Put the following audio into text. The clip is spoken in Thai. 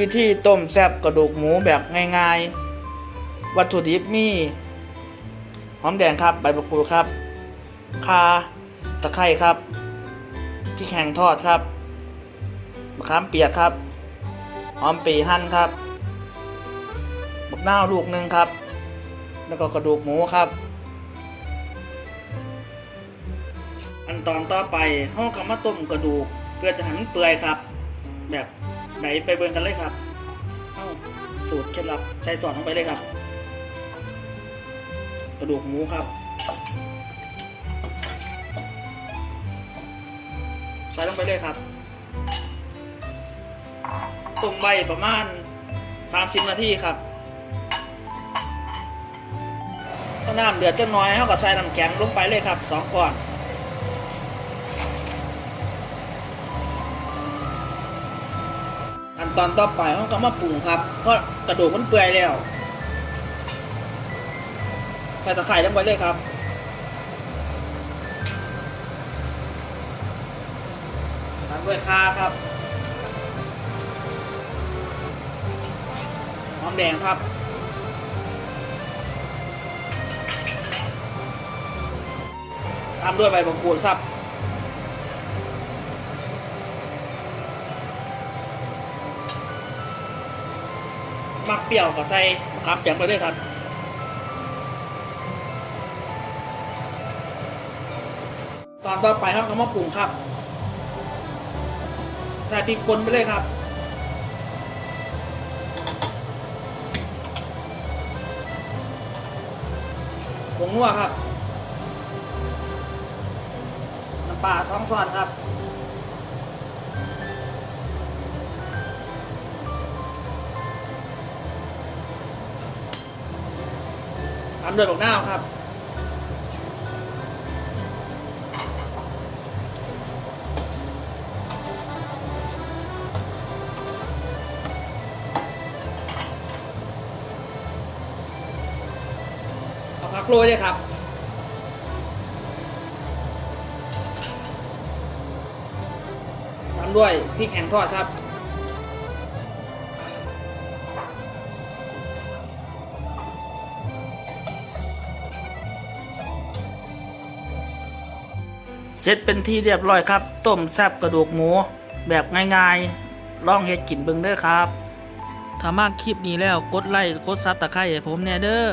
วิธีต้มแซ่บกระดูกหมูแบบง่ายๆ วัตถุดิบมีหอมแดงครับ ใบมะกรูดครับข่าตะไคร้ครับพริกแห้งทอดครับมะขามเปียกครับหอมปีหั่นครับบักนาวลูกหนึ่งครับ แล้วก็กระดูกหมูครับอันตอนต่อไปห้องกำมาต้มกระดูก เพื่อจะให้มันเปื่อยครับ แบบ ไหนไปเบิ่งกันเลยครับ เอ้าสูตรเคล็ดลับใส่ซอสลงไปเลยครับ กระดูกหมูครับใส่ลงไปเลยครับต้มใบประมาณ 30 นาทีครับถ้าน้ำเดือดจะน้อยเท่ากับใส่น้ำแข็งลงไปเลยครับสองก้อน ตอนต่อไปเขาก็มาปรุงครับ เพราะกระดูกมันเปื่อยแล้วใส่ตะไคร้ลงไปเลยครับตามด้วยข่าครับหอมแดงครับตามด้วยใบมะกรูดครับ มักเปรี้ยวก็ใส่มะขามเปียกไปด้วยครับตอนต่อไปเขาก็มาปรุงครับ ใส่พริกป่นไปเลยครับผงนัวครับน้ำปลาสองช้อนครับ ตามด้วยบักหน้าครับเอาพักโรยเลยครับตามด้วยพริกแห้งทอดครับ เสร็จเป็นที่เรียบร้อยครับ ต้มแซบกระดูกหมู แบบง่ายๆลองเฮ็ดกินเบิ่งเด้อครับ ถ้ามากคลิปนี้แล้วกดไลค์กดซับตะไคร้ให้ผมแน่เด้อ